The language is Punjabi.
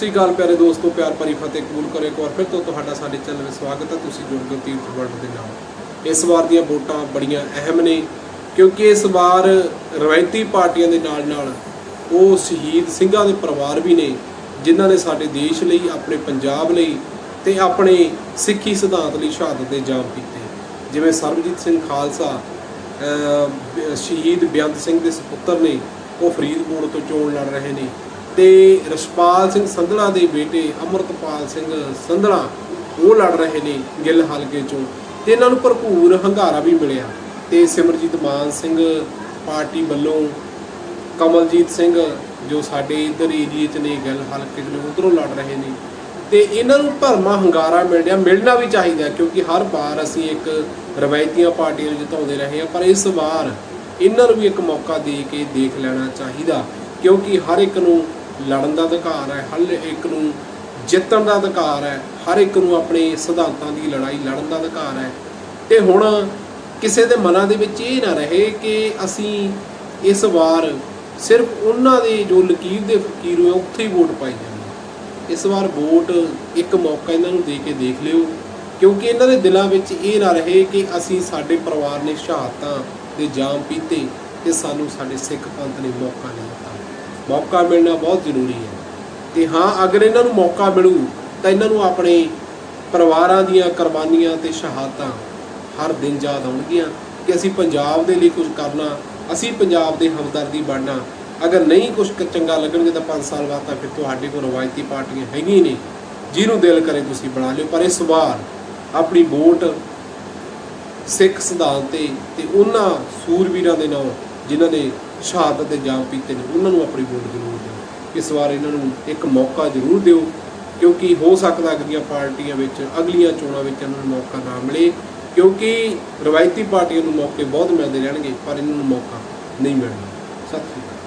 ਸ੍ਰੀ ਅਕਾਲ ਪਿਆਰੇ ਦੋਸਤੋ, ਪਿਆਰ ਭਰੀ ਫਤਿਹ ਕਬੂਲ ਕਰੋ ਇੱਕ ਵਾਰ ਫਿਰ ਤੋਂ ਤੁਹਾਡਾ ਸਾਡੇ ਚੈਨਲ ਵਿੱਚ ਸਵਾਗਤ ਹੈ। ਤੁਸੀਂ ਜੁੜ ਗਏ ਤੀਰਥ ਵਰਲਡ ਦੇ ਨਾਲ। ਇਸ ਵਾਰ ਦੀਆਂ ਵੋਟਾਂ ਬੜੀਆਂ ਅਹਿਮ ਨੇ, ਕਿਉਂਕਿ ਇਸ ਵਾਰ ਰਵਾਇਤੀ ਪਾਰਟੀਆਂ ਦੇ ਨਾਲ ਨਾਲ ਉਹ ਸ਼ਹੀਦ ਸਿੰਘਾਂ ਦੇ ਪਰਿਵਾਰ ਵੀ ਨੇ, ਜਿਨ੍ਹਾਂ ਨੇ ਸਾਡੇ ਦੇਸ਼ ਲਈ, ਆਪਣੇ ਪੰਜਾਬ ਲਈ ਤੇ ਆਪਣੇ ਸਿੱਖੀ ਸਿਧਾਂਤ ਲਈ ਸ਼ਹਾਦਤ ਦੇ ਜਾਮ ਕੀਤੇ। ਜਿਵੇਂ ਸਰਬਜੀਤ ਸਿੰਘ ਖਾਲਸਾ ਸ਼ਹੀਦ ਬੇਅੰਤ ਸਿੰਘ ਦੇ ਸੁਪੁੱਤਰ ਨੇ, ਉਹ ਫਰੀਦਕੋਟ ਤੋਂ ਚੋਣ ਲੜ ਰਹੇ ਨੇ। ਤੇ ਰਸ਼ਪਾਲ ਸਿੰਘ ਸੰਧਲਾ ਦੇ ਬੇਟੇ ਅਮਰਤਪਾਲ ਸਿੰਘ ਸੰਧਲਾ ਉਹ ਲੜ ਰਹੇ ਨੇ ਗਿੱਲ ਹਲਕੇ ਚੋਂ। ਤੇ ਇਹਨਾਂ ਨੂੰ ਭਰਪੂਰ ਹੰਗਾਰਾ ਵੀ ਮਿਲਿਆ। ਤੇ ਸਿਮਰਜੀਤ ਮਾਨ ਸਿੰਘ ਪਾਰਟੀ ਵੱਲੋਂ ਕਮਲਜੀਤ ਸਿੰਘ, ਜੋ ਸਾਡੇ ਇਧਰ ਏਰੀਏ ਚ ਨੇ ਗਿੱਲ ਹਲਕੇ ਚ ਨੇ, ਉਧਰੋਂ ਲੜ ਰਹੇ ਨੇ। ਤੇ ਇਹਨਾਂ ਨੂੰ ਭਰਮਾ ਹੰਗਾਰਾ ਮਿਲ ਰਿਹਾ, ਮਿਲਣਾ ਵੀ ਚਾਹੀਦਾ, ਕਿਉਂਕਿ ਹਰ ਵਾਰ ਅਸੀਂ ਇੱਕ ਰਵਾਇਤੀਆਂ ਪਾਰਟੀਆਂ ਨੂੰ ਜਿਤਾਉਂਦੇ ਰਹੇ ਹਾਂ, ਪਰ ਇਸ ਵਾਰ ਇਹਨਾਂ ਨੂੰ ਵੀ ਇੱਕ ਮੌਕਾ ਦੇ ਕੇ ਦੇਖ ਲੈਣਾ ਚਾਹੀਦਾ, ਕਿਉਂਕਿ ਹਰ ਇੱਕ ਨੂੰ ਲੜਨ ਦਾ ਅਧਿਕਾਰ ਹੈ, ਹਰ ਇੱਕ ਨੂੰ ਜਿੱਤਣ ਦਾ ਅਧਿਕਾਰ ਹੈ, ਹਰ ਇੱਕ ਨੂੰ ਆਪਣੇ ਸਿਧਾਂਤਾਂ ਦੀ ਲੜਾਈ ਲੜਨ ਦਾ ਅਧਿਕਾਰ ਹੈ। ਤੇ ਹੁਣ ਕਿਸੇ ਦੇ ਮਨਾਂ ਦੇ ਵਿੱਚ ਇਹ ਨਾ ਰਹੇ ਕਿ ਅਸੀਂ ਇਸ ਵਾਰ ਸਿਰਫ ਉਹਨਾਂ ਦੇ ਜੋ ਲਕੀਰ ਦੇ ਫਕੀਰ ਹੋਏ ਉੱਥੇ ਹੀ ਵੋਟ ਪਾਈ ਜਾਣੀ ਇਸ ਵਾਰ ਵੋਟ ਇੱਕ ਮੌਕਾ ਇਹਨਾਂ ਨੂੰ ਦੇ ਕੇ ਦੇਖ ਲਿਓ, ਕਿਉਂਕਿ ਇਹਨਾਂ ਦੇ ਦਿਲਾਂ ਵਿੱਚ ਇਹ ਨਾ ਰਹੇ ਕਿ ਅਸੀਂ ਸਾਡੇ ਪਰਿਵਾਰ ਨੇ ਸ਼ਹਾਦਤਾਂ ਦੇ ਜਾਮ ਪੀਤੇ ਤੇ ਸਾਨੂੰ ਸਾਡੇ ਸਿੱਖ ਪੰਥ ਨੇ ਮੌਕਾ ਨਹੀਂ ਦਿੱਤਾ। ਮੌਕਾ ਮਿਲਣਾ ਬਹੁਤ ਜ਼ਰੂਰੀ ਹੈ। ਤੇ ਹਾਂ, ਅਗਰ ਇਹਨਾਂ ਨੂੰ ਮੌਕਾ ਮਿਲੂ, ਤਾਂ ਇਹਨਾਂ ਨੂੰ ਆਪਣੇ ਪਰਿਵਾਰਾਂ ਦੀਆਂ ਕੁਰਬਾਨੀਆਂ ਤੇ ਸ਼ਹਾਦਤਾਂ ਹਰ ਦਿਨ ਯਾਦ ਆਉਣਗੀਆਂ ਕਿ ਅਸੀਂ ਪੰਜਾਬ ਦੇ ਲਈ ਕੁਝ ਕਰਨਾ, ਅਸੀਂ ਪੰਜਾਬ ਦੇ ਹਮਦਰਦੀ ਬਣਨਾ। ਅਗਰ ਨਹੀਂ ਕੁਝ ਚੰਗਾ ਲੱਗਣਗੇ ਤਾਂ 5 ਸਾਲ ਬਾਅਦ ਤਾਂ ਫਿਰ ਤੁਹਾਡੇ ਕੋਲ ਰਵਾਇਤੀ ਪਾਰਟੀਆਂ ਹੈਗੀਆਂ ਨੇ, ਜਿਹਨੂੰ ਦਿਲ ਕਰੇ ਤੁਸੀਂ ਬਣਾ ਲਿਓ। ਪਰ ਇਸ ਵਾਰ ਆਪਣੀ ਵੋਟ ਸਿੱਖ ਸਿਧਾਂਤ ਤੇ ਤੇ ਉਹਨਾਂ ਸੂਰਵੀਰਾਂ ਦੇ ਨਾਮ ਜਿਨ੍ਹਾਂ ਨੇ ਸ਼ਹਾਦਤ ਦੇ ਜਾਮ ਪੀਤੇ ਨੇ, ਉਹਨਾਂ ਨੂੰ ਆਪਣੀ ਵੋਟ ਜ਼ਰੂਰ ਦਿਓ। ਇਸ ਵਾਰ ਇਹਨਾਂ ਨੂੰ ਇੱਕ ਮੌਕਾ ਜ਼ਰੂਰ ਦਿਓ, ਕਿਉਂਕਿ ਹੋ ਸਕਦਾ ਅਗਲੀਆਂ ਪਾਰਟੀਆਂ ਵਿੱਚ, ਅਗਲੀਆਂ ਚੋਣਾਂ ਵਿੱਚ ਇਹਨਾਂ ਨੂੰ ਮੌਕਾ ਨਾ ਮਿਲੇ, ਕਿਉਂਕਿ ਰਵਾਇਤੀ ਪਾਰਟੀਆਂ ਨੂੰ ਮੌਕੇ ਬਹੁਤ ਮਿਲਦੇ ਰਹਿਣਗੇ, ਪਰ ਇਹਨਾਂ ਨੂੰ ਮੌਕਾ ਨਹੀਂ ਮਿਲਣਾ। ਸਤਿ ਸ਼੍ਰੀ ਅਕਾਲ।